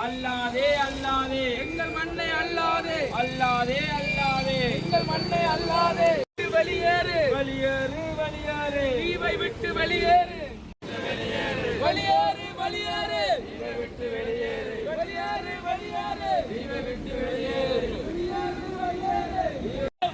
அல்லாதே அல்லாதே. எங்கள் மண்ணை அல்லாதே. அல்லாதே அல்லாதே. எங்கள் மண்ணை அல்லாதே. வெளியேறு. வெளியேறு வெளியேறு. தீவை விட்டு வெளியேறு வெளியேறு விட்டு வெளியேறு வெளியேறு வெளியேறு விட்டு வெளியேறு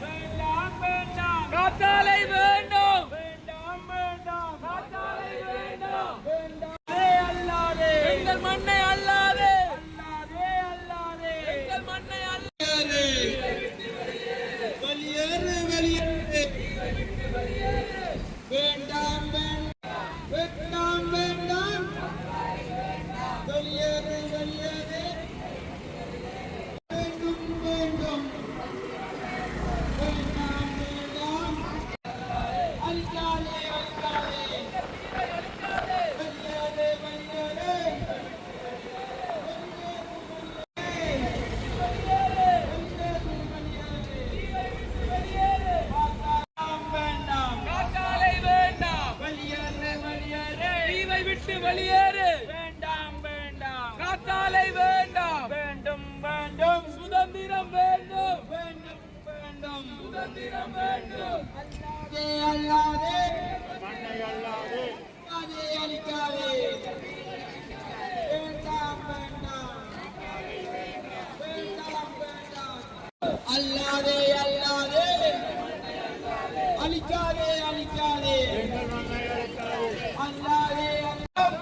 வேண்டாம் வேண்டாம் காத்தாலை வேண்டும் வேண்டாம் வேண்டாம் காத்தாலை வேண்டும் வேண்டாதே அல்லாதே எங்கள் மண்ணை அல்லாதே அல்லாதே அல்லாதே எங்கள் மண்ணை அல்லாதே வெளியேறு வெளியேறு வேண்டாம் வேண்டாம் வேண்டாம் வேண்டாம் வெளியேறு வெளியேறு வேண்டும் வேண்டும் வேண்டாம் வேண்டாம் அழிக்காதே அழிக்காதே வெளியேறு வெளியேறு வேண்டாம் வேண்டாம் காத்தாலை வேண்டாம் வெளியேறு வெளியேறு தீவை விட்டு வெளியேறு வேண்டாம் வேண்டாம் காத்தாலை வேண்டாம் வேண்டும் வேண்டும் சுதந்திரம் வேண்டும் வேண்டும் வேண்டும் சுதந்திரம் வேண்டும் அல்லாதே அல்லாதே அல்லாதே அழிக்காதே வேண்டாம் வேண்டாம் வேண்டாம் வேண்டாம் அல்லாதே அல்லாதே அழிக்காதே அழிக்காதே அல்லாதே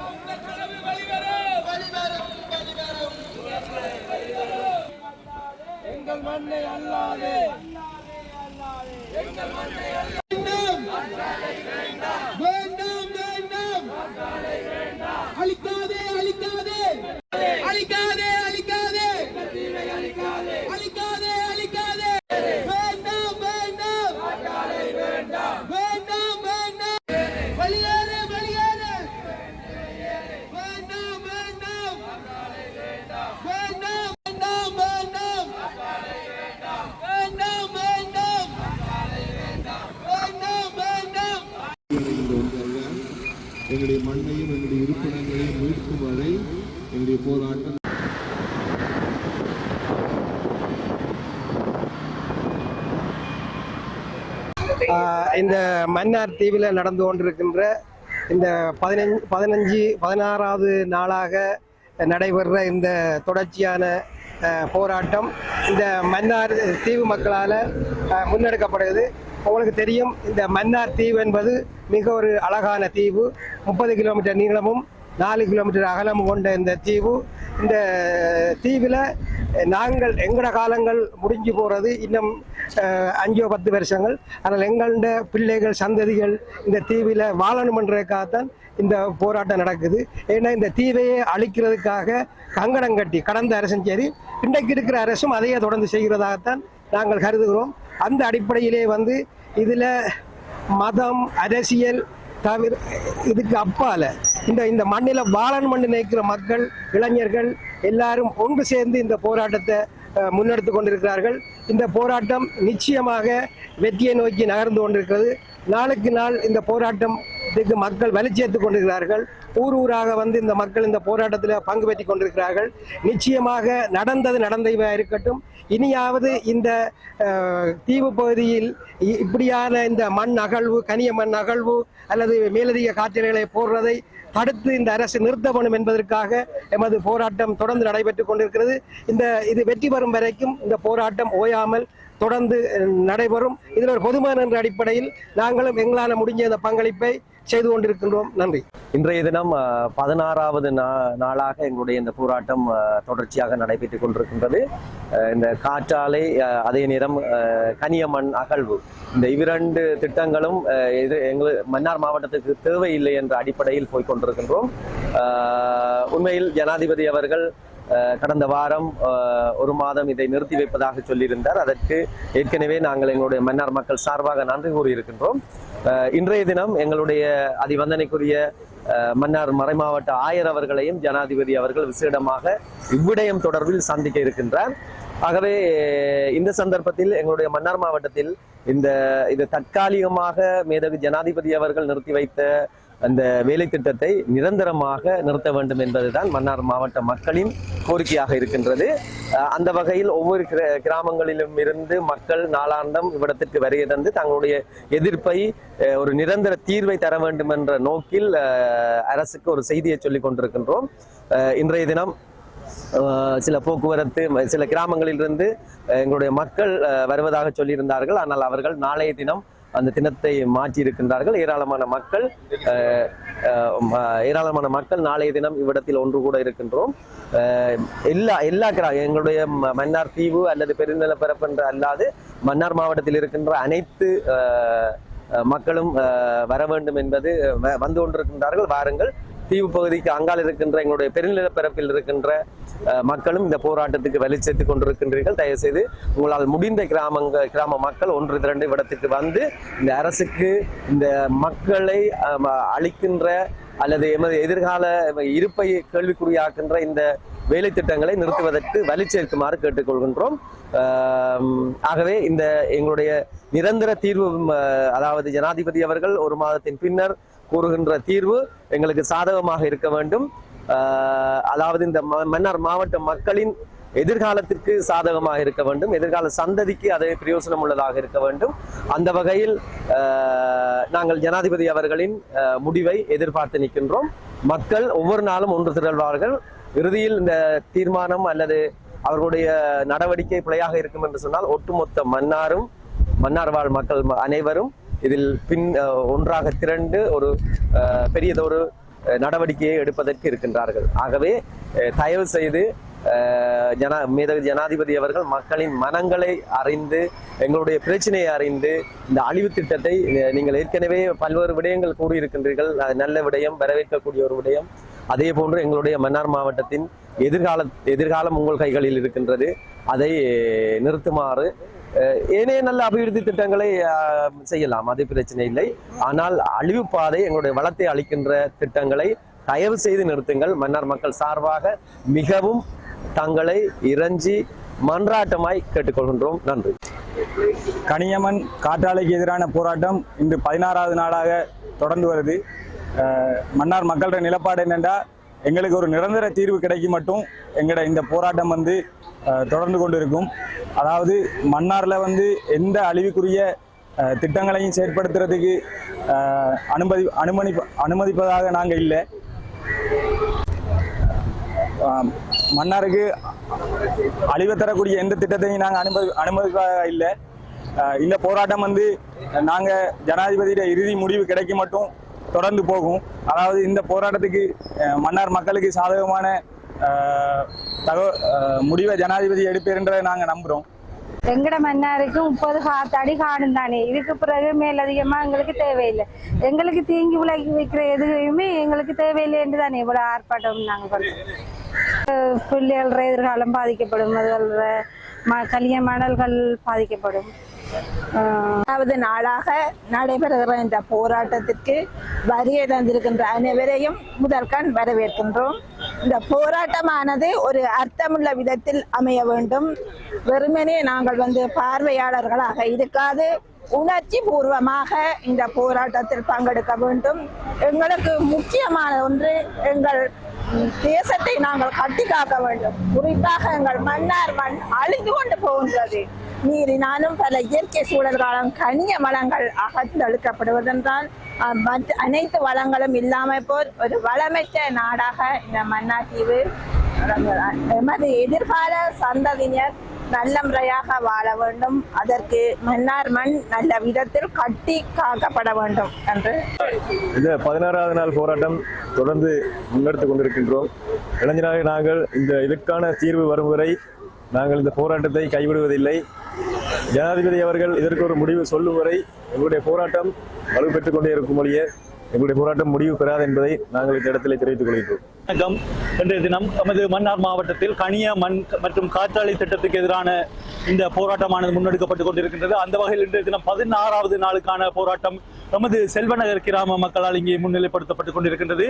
உங்கள் கனவு வெளிவரும் வெளிவரும் வெளிவரும் எங்கள் மண்ணை அல்லாதே. வேண்டும். வேண்டாம் வேண்டாம். எங்களுடைய மண்ணையும் எங்களுடைய இருப்பிடங்களையும் மீட்கும் வரை எங்களுடைய போராட்டம் ஆஹ் இந்த மன்னார் தீவில் நடந்து கொண்டிருக்கின்ற இந்த பதினஞ்சு பதினஞ்சு பதினாறாவது நாளாக நடைபெற இந்த தொடர்ச்சியான ஆஹ், போராட்டம் இந்த மன்னார் தீவு மக்களால் முன்னெடுக்கப்படுகிறது. உங்களுக்கு தெரியும் இந்த மன்னார் தீவு என்பது மிக ஒரு அழகான தீவு. முப்பது கிலோமீட்டர் நீளமும் நாலு கிலோமீட்டர் அகலம் கொண்ட இந்த தீவு. இந்த தீவில் நாங்கள் எங்கட காலங்கள் முடிஞ்சு போகிறது இன்னும் அஞ்சோ பத்து வருஷங்கள். ஆனால் எங்கள்ட பிள்ளைகள் சந்ததிகள் இந்த தீவில் வாழணுமன்றதுக்காகத்தான் இந்த போராட்டம் நடக்குது. ஏன்னா இந்த தீவையே அழிக்கிறதுக்காக கங்கணம் கட்டி கடந்த அரசும் சரி இன்றைக்கு இருக்கிற அரசும் அதையே தொடர்ந்து செய்கிறதாகத்தான் நாங்கள் கருதுகிறோம். அந்த அடிப்படையிலே வந்து இதில் மதம் அரசியல் தவிர இதுக்கு அப்பால. இந்த இந்த மண்ணில் வாழன் மண்ணு நினைக்கிற மக்கள் இளைஞர்கள் எல்லாரும் ஒன்று சேர்ந்து இந்த போராட்டத்தை முன்னெடுத்து கொண்டிருக்கிறார்கள். இந்த போராட்டம் நிச்சயமாக வெற்றியை நோக்கி நகர்ந்து கொண்டிருக்கிறது. நாளுக்கு நாள் இந்த போராட்டம் இதுக்கு மக்கள் வலிச்சேர்த்து கொண்டிருக்கிறார்கள். ஊர் ஊராக வந்து இந்த மக்கள் இந்த போராட்டத்தில் பங்கு பெற்றுக் கொண்டிருக்கிறார்கள். நிச்சயமாக நடந்தது நடந்தவா இருக்கட்டும். இனியாவது இந்த தீவு பகுதியில் இ- இப்படியான இந்த மண் அகழ்வு கனிய மண் அகழ்வு அல்லது மேலதிக காற்றலைகளை போடுறதை தடுத்து இந்த அரசு நிறுத்த வேண்டும் என்பதற்காக எமது போராட்டம் தொடர்ந்து நடைபெற்றுக் கொண்டிருக்கிறது. இந்த இது வெற்றி பெறும் வரைக்கும் இந்த போராட்டம் ஓயாமல் தொடர்ந்து நடைபெறும். இதில் ஒரு பொதுமகன் என்ற அடிப்படையில் நாங்களும் எங்களால் முடிஞ்ச இந்த பங்களிப்பை செய்து கொண்டிருக்கின்றோம். நன்றி. இன்றைய தினம் பதினாறாவது நா நாளாக எங்களுடைய இந்த போராட்டம் தொடர்ச்சியாக நடைபெற்றுக் கொண்டிருக்கின்றது. அஹ், இந்த காற்றாலை அஹ், அதே நேரம் அஹ், கனியமண் அகழ்வு. இந்த இவ்விரண்டு திட்டங்களும் அஹ், இது எங்கள் மன்னார் மாவட்டத்துக்கு தேவையில்லை என்ற அடிப்படையில் போய்கொண்டிருக்கின்றோம் உண்மையில் ஜனாதிபதி அவர்கள் கடந்த வாரம் ஒரு மாதம் இதை நிறுத்தி வைப்பதாக சொல்லியிருந்தார். அதற்கு ஏற்கனவே நாங்கள் எங்களுடைய மன்னார் மக்கள் சார்பாக நன்றி கூறியிருக்கின்றோம். இன்றைய தினம் எங்களுடைய அதிவந்தனைக்குரிய மன்னார் மறைமாவட்ட ஆயர் அவர்களையும் ஜனாதிபதி அவர்கள் விசேடமாக இவ்விடயம் தொடர்பில் சந்திக்க இருக்கின்றார். ஆகவே இந்த சந்தர்ப்பத்தில் எங்களுடைய மன்னார் மாவட்டத்தில் இந்த இது தற்காலிகமாக மேதகு ஜனாதிபதி அவர்கள் நிறுத்தி வைத்த அந்த வேலை திட்டத்தை நிரந்தரமாக நிறுத்த வேண்டும் என்பதுதான் மன்னார் மாவட்ட மக்களின் கோரிக்கையாக இருக்கின்றது. அந்த வகையில் ஒவ்வொரு கிர- கிராமங்களிலும் இருந்து மக்கள் நாளாந்தம் இவ்விடத்திற்கு வருகை தந்து தங்களுடைய எதிர்ப்பை ஒரு நிரந்தர தீர்வை தர வேண்டும் என்ற நோக்கில் அரசுக்கு ஒரு செய்தியை சொல்லிக் கொண்டிருக்கின்றோம். இன்றைய தினம் சில போக்குவரத்து சில கிராமங்களிலிருந்து எங்களுடைய மக்கள் வருவதாக சொல்லியிருந்தார்கள். ஆனால் அவர்கள் நாளைய தினம் அந்த தினத்தை மாற்றி இருக்கின்றார்கள். ஏராளமான மக்கள் ஏராளமான மக்கள் நாளைய தினம் இவ்விடத்தில் ஒன்று கூட இருக்கின்றோம். எல்லா எல்லா கிரா எங்களுடைய ம- மன்னார் தீவு அல்லது பெருநிலப்பரப்பு என்று அல்லாது மன்னார் மாவட்டத்தில் இருக்கின்ற அனைத்து மக்களும் வர வேண்டும் என்பது வ- வந்து கொண்டிருக்கின்றார்கள். வாருங்கள் தீவு பகுதிக்கு அங்கால் இருக்கின்ற எங்களுடைய பெருநிலப்பரப்பில் இருக்கின்ற மக்களும் இந்த போராட்டத்துக்கு வலி சேர்த்து கொண்டிருக்கின்றீர்கள். தயவு செய்து உங்களால் முடிந்த கிராமங்க கிராம மக்கள் ஒன்று இரண்டு இடத்துக்கு வந்து இந்த அரசுக்கு இந்த மக்களை அளிக்கின்ற அல்லது எமது எதிர்கால இருப்பை கேள்விக்குறியாக்கின்ற இந்த வேலை திட்டங்களை நிறுத்துவதற்கு வலி சேர்க்குமாறு கேட்டுக்கொள்கின்றோம். ஆகவே இந்த எங்களுடைய நிரந்தர தீர்வு அதாவது ஜனாதிபதி அவர்கள் ஒரு மாதத்தின் பின்னர் கூறுகின்ற தீர்வு எங்களுக்கு சாதகமாக இருக்க வேண்டும். அதாவது இந்த ம- மன்னார் மாவட்ட மக்களின் எதிர்காலத்திற்கு சாதகமாக இருக்க வேண்டும். எதிர்கால சந்ததிக்கு அதை பிரயோசனம் உள்ளதாக இருக்க வேண்டும். அந்த வகையில் நாங்கள் ஜனாதிபதி அவர்களின் முடிவை எதிர்பார்த்து நிற்கின்றோம். மக்கள் ஒவ்வொரு நாளும் ஒன்று திரள்வார்கள். இறுதியில் இந்த தீர்மானம் அல்லது அவர்களுடைய நடவடிக்கை பிழையாக இருக்கும் என்று சொன்னால் ஒட்டுமொத்த மன்னாரும் மன்னார் வாழ் மக்கள் அனைவரும் இதில் பின் ஒன்றாக திரண்டு ஒரு பெரியதொரு நடவடிக்கையை எடுப்பதற்கு இருக்கின்றார்கள். ஆகவே தயவு செய்து ஜனா மேதகு ஜனாதிபதி அவர்கள் மக்களின் மனங்களை அறிந்து எங்களுடைய பிரச்சனையை அறிந்து இந்த அழிவு திட்டத்தை நீங்கள் ஏற்கனவே பல்வேறு விடயங்கள் கூறியிருக்கின்றீர்கள். அது நல்ல விடயம் வரவேற்கக்கூடிய ஒரு விடயம். அதே போன்று எங்களுடைய மன்னார் மாவட்டத்தின் எதிர்கால எதிர்காலம் உங்கள் கைகளில் இருக்கின்றது. அதை நிறுத்துமாறு ஏனைய நல்ல அபிவிருத்தி திட்டங்களை செய்யலாம். அது பிரச்சனை இல்லை. ஆனால் அழிவு பாதை எங்களுடைய வளத்தை அளிக்கின்ற திட்டங்களை தயவு செய்து நிறுத்துங்கள். மன்னார் மக்கள் சார்பாக மிகவும் தங்களை இறைஞ்சி மன்றாட்டமாய் கேட்டுக்கொள்கின்றோம். நன்றி. கனியம்மன் காற்றாலைக்கு எதிரான போராட்டம் இன்று பதினாறாவது நாளாக தொடர்ந்து வருது. மன்னார் மக்களோட நிலப்பாடு என்னென்றா எங்களுக்கு ஒரு நிரந்தர தீர்வு கிடைக்கும் மட்டும் எங்களோட இந்த போராட்டம் வந்து தொடர்ந்து கொண்டு இருக்கும் அதாவது மன்னாரில் வந்து எந்த அழிவுக்குரிய திட்டங்களையும் செயற்படுத்துறதுக்கு அனுமதி அனுமதி அனுமதிப்பதாக நாங்கள் இல்லை. மன்னாருக்கு அழிவு தரக்கூடிய எந்த திட்டத்தையும் நாங்கள் அனுமதி அனுமதிப்பதாக இல்லை. இந்த போராட்டம் வந்து நாங்கள் ஜனாதிபதியோட இறுதி முடிவு கிடைக்க மட்டும் தொடர்ந்து போகும். அதாவது இந்த போராட்டத்துக்கு மன்னார் மக்களுக்கு சாதகமான தகவ முடிவை ஜனாதிபதி எடுப்பேன்றதை நாங்கள் நம்புகிறோம் எங்கட மன்னாருக்கு முப்பது காத்தாடி காணும் தானே. இதுக்கு பிறகு மேலதிகமா எங்களுக்கு தேவையில்லை. எங்களுக்கு தீங்கி விலகி வைக்கிற எதுவுமே எங்களுக்கு தேவையில்லை என்று தானே இவ்வளவு ஆர்ப்பாட்டம் நாங்கள் பண்றோம். அஹ் பிள்ளைகள எதிர்காலம் பாதிக்கப்படும். அதுகள ம கலிய மணல்கள் பாதிக்கப்படும். இரண்டாவது நாளாக நடைபெறுகிற இந்த போராட்டத்திற்கு வருகை தந்திருக்கின்ற அனைவரையும் முதற்கண் வரவேற்கின்றோம். இந்த போராட்டமானது ஒரு அர்த்தமுள்ள விதத்தில் அமைய வேண்டும். வெறுமனே நாங்கள் வந்து பார்வையாளர்களாக இருக்காது. உணர்ச்சி பூர்வமாக இந்த போராட்டத்தில் பங்கெடுக்க வேண்டும். எங்களுக்கு முக்கியமான ஒன்று எங்கள் தேசத்தை நாங்கள் கட்டி காக்க வேண்டும். குறிப்பாக எங்கள் மன்னார் மண் அழிந்து கொண்டு போகின்றது. நீரினாலும் பல இயற்கை சூழல்களும் கனிய மலங்கள் அகற்றெடுக்கப்படுவதென்றால் அனைத்து வளங்களும் இல்லாமல் போல் ஒரு வளமற்ற நாடாக இந்த மன்னார் தீவு எமது எதிர்கால சந்ததியினர் நல்ல முறையாக வாழ வேண்டும். அதற்கு மன்னார் மண் நல்ல விதத்தில் கட்டி காக்கப்பட வேண்டும். என்று இந்த பதினாறாவது நாள் போராட்டம் தொடர்ந்து முன்னெடுத்து கொண்டிருக்கின்றோம். இளைஞராக நாங்கள் இந்த இதற்கான தீர்வு வரும் வரை நாங்கள் இந்த போராட்டத்தை கைவிடுவதில்லை. ஜனாதிபதி அவர்கள் இதற்கு ஒரு முடிவு சொல்லும் வரை எங்களுடைய போராட்டம் வலுப்பெற்றுக் கொண்டே இருக்கும் வழியே எங்களுடைய போராட்டம் முடிவு பெறாது என்பதை நாங்கள் இந்த இடத்திலே தெரிவித்துக் கொள்கிறோம் வணக்கம். இன்றைய தினம் நமது மன்னார் மாவட்டத்தில் கனிய மண் மற்றும் காற்றாலை திட்டத்துக்கு எதிரான இந்த போராட்டமானது முன்னெடுக்கப்பட்டுக் கொண்டிருக்கின்றது. அந்த வகையில் இன்றைய தினம் பதினாறாவது நாளுக்கான போராட்டம் எமது செல்வநகர் கிராம மக்களால் இங்கே முன்னிலைப்படுத்தப்பட்டுக் கொண்டிருக்கின்றது.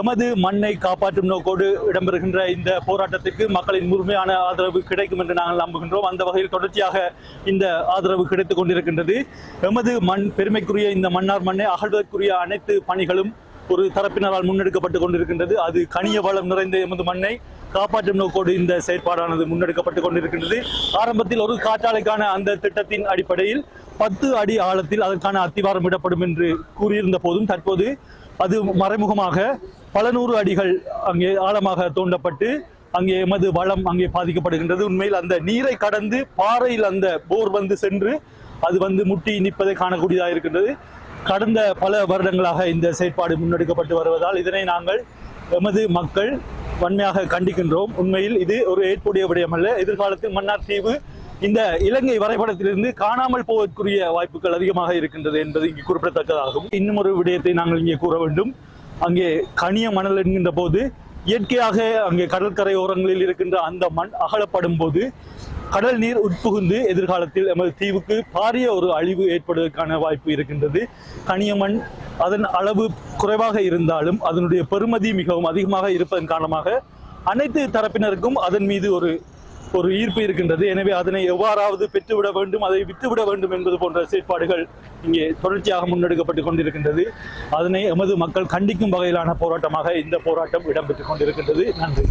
எமது மண்ணை காப்பாற்றும் நோக்கோடு இடம்பெறுகின்ற இந்த போராட்டத்திற்கு மக்களின் முழுமையான ஆதரவு கிடைக்கும் என்று நாங்கள் நம்புகின்றோம். அந்த வகையில் தொடர்ச்சியாக இந்த ஆதரவு கிடைத்துக் கொண்டிருக்கின்றது. எமது மண் பெருமைக்குரிய இந்த மன்னார் மண்ணை அகழ்வதற்குரிய அனைத்து பணிகளும் ஒரு தரப்பினரால் முன்னெடுக்கப்பட்டு கொண்டிருக்கின்றது. அது கனிய வளம் நிறைந்த எமது மண்ணை காப்பாற்றும் நோக்கோடு இந்த செயற்பாடானது முன்னெடுக்கப்பட்டு கொண்டிருக்கின்றது. ஆரம்பத்தில் ஒரு காற்றாலைக்கான அந்த திட்டத்தின் அடிப்படையில் பத்து அடி ஆழத்தில் அதற்கான அத்திவாரம் விடப்படும் என்று கூறியிருந்த போதும் தற்போது அது மறைமுகமாக பல நூறு அடிகள் அங்கே ஆழமாக தோண்டப்பட்டு அங்கே எமது வளம் அங்கே பாதிக்கப்படுகின்றது. உண்மையில் அந்த நீரை கடந்து பாறையில் அந்த போர் வந்து சென்று அது வந்து முட்டி நிற்பதை காணக்கூடியதாக இருக்கின்றது. கடந்த பல வருடங்களாக இந்த செயற்பாடு முன்னெடுக்கப்பட்டு வருவதால் இதனை நாங்கள் எமது மக்கள் வன்மையாக கண்டிக்கின்றோம். உண்மையில் இது ஒரு ஏற்புடைய விடயமல்ல எதிர்காலத்தில் மன்னார் தீவு இந்த இலங்கை வரைபடத்திலிருந்து காணாமல் போவதற்குரிய வாய்ப்புகள் அதிகமாக இருக்கின்றது என்பது இங்கு குறிப்பிடத்தக்கதாகும். இன்னும் ஒரு விடயத்தை நாங்கள் இங்கே கூற வேண்டும். அங்கே கனிய மணல் என்கின்ற போது இயற்கையாக அங்கே கடற்கரை ஓரங்களில் இருக்கின்ற அந்த மண் அகலப்படும் போது கடல் நீர் உட்புகுந்து எதிர்காலத்தில் எமது தீவுக்கு பாரிய ஒரு அழிவு ஏற்படுவதற்கான வாய்ப்பு இருக்கின்றது. கனிய அதன் அளவு குறைவாக இருந்தாலும் அதனுடைய பெருமதி மிகவும் அதிகமாக இருப்பதன் காரணமாக அனைத்து தரப்பினருக்கும் அதன் மீது ஒரு ஒரு ஈர்ப்பு இருக்கின்றது. எனவே அதனை எவ்வாறாவது பெற்றுவிட வேண்டும் அதை விட்டுவிட வேண்டும் என்பது போன்ற செயற்பாடுகள் இங்கே தொடர்ச்சியாக முன்னெடுக்கப்பட்டு கொண்டிருக்கின்றது. அதனை எமது மக்கள் கண்டிக்கும் வகையிலான போராட்டமாக இந்த போராட்டம் இடம்பெற்றுக் கொண்டிருக்கின்றது. நன்றி.